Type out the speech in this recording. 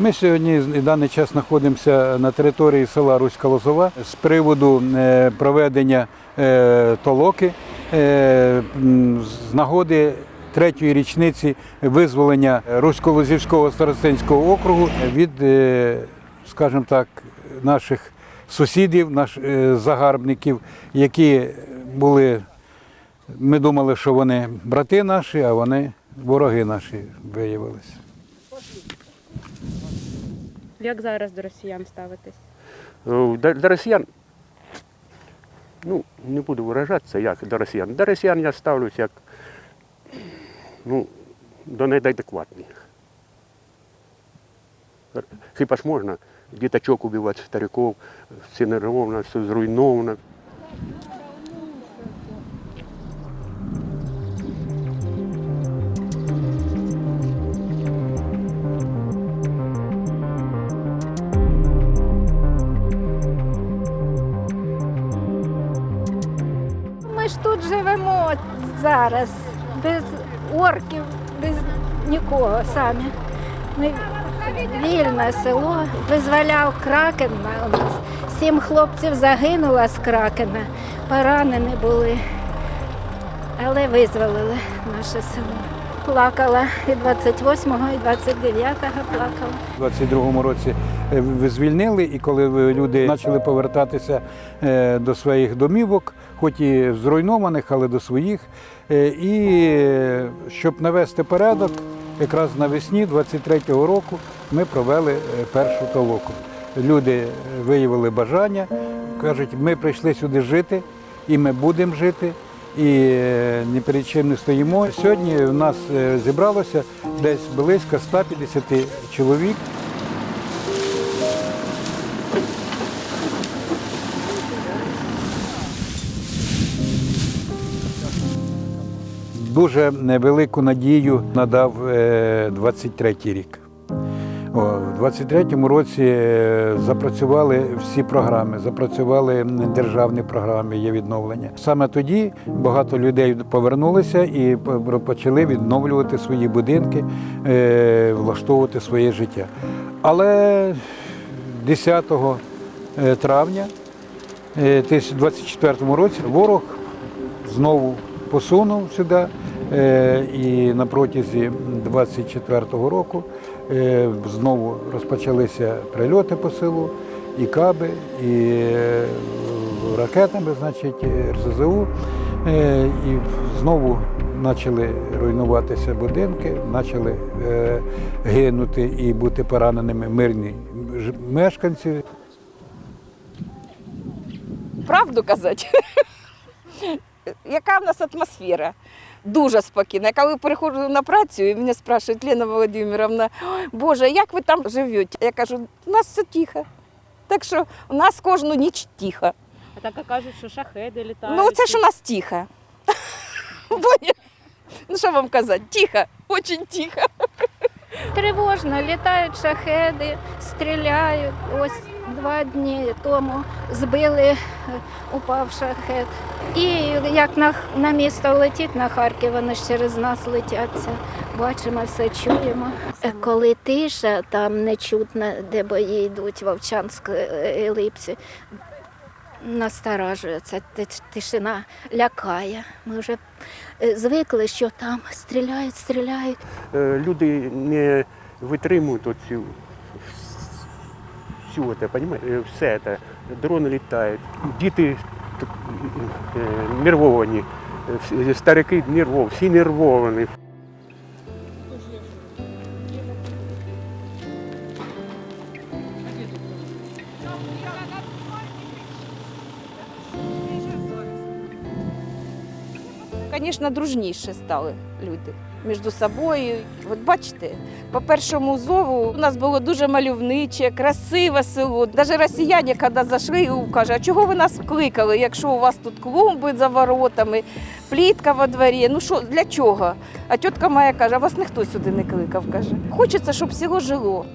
Ми сьогодні в даний час знаходимося на території села Руська Лозова з приводу е, проведення е, толоки е, з нагоди третьої річниці визволення Русько-Лозівського старостинського округу від, скажімо так, наших сусідів, наш, е, загарбників, які були. Ми думали, що вони брати наші, а вони вороги наші виявилися. Як зараз до росіян ставитись? Е, До, до росіян, ну, не буду виражатися, як до росіян. До росіян я ставлюсь як ну, до неадекватних. Хіба ж можна діточок убивати, стариків, все нервовано, все зруйновано. Зараз, без орків, без нікого самі. Ми вільне село, визволяв Кракен у нас. Сім хлопців загинуло з Кракена, поранені були, але визволили наше село. Плакала і 28-го, і 29-го плакала. У 22-му році звільнили, і коли люди почали повертатися е, до своїх домівок, хоч і зруйнованих, але до своїх. Е, І е, щоб навести порядок, якраз навесні 23-го року ми провели е, першу толоку. Люди е, виявили бажання, кажуть, ми прийшли сюди жити, і ми будемо жити. І е, ні перед чим не стоїмо. Сьогодні в нас е, зібралося десь близько 150 чоловік. Дуже невелику надію надав е, 23-й рік. О, У 23-му році е, запрацювали всі програми, запрацювали державні програми, є відновлення. Саме тоді багато людей повернулися і почали відновлювати свої будинки, е, влаштовувати своє життя. Але 10 е, травня е, 2024 році ворог знову посунув сюди. Е, І на протязі 24-го року е, знову розпочалися прильоти по селу, і каби, і е, ракетами, значить, РСЗУ. І знову почали руйнуватися будинки, почали гинути і бути пораненими мирні мешканці. правду казати. Яка в нас атмосфера? Дуже спокійна. Коли приходжу на працю і мене спрашують, Лена Володимировна, «Ой, Боже, як ви там живете? Я кажу, у нас все тихо. Так що у нас кожну ніч тихо. А так кажуть, що шахеди літають. Ну, це ж у нас тихо. Ну, що вам казати? Тихо, дуже тихо. Тривожно, літають шахеди, стріляють. Ось два дні тому збили, е, упав шахет. І як на, на місто летить на Харків, вони ж через нас летяться. Бачимо, все чуємо. Е, Коли тиша, там не чутно, де бої йдуть в Овчанській е, липці. Насторажується, тишина лякає. Ми вже звикли, що там стріляють, стріляють. Люди не витримують оцю всю це, понимаете, все це. Дрони літають, діти нервовані, старики нервовані, всі нервовані. Звісно, дружніше стали люди між собою. От бачите, по першому зову у нас було дуже мальовниче, красиве село. Навіть росіяни, коли зайшли, кажуть, а чого ви нас кликали, якщо у вас тут клумби за воротами, плітка во дворі. Ну що, для чого? А тітка моя каже, а вас ніхто сюди не кликав. каже. Хочеться, щоб село жило.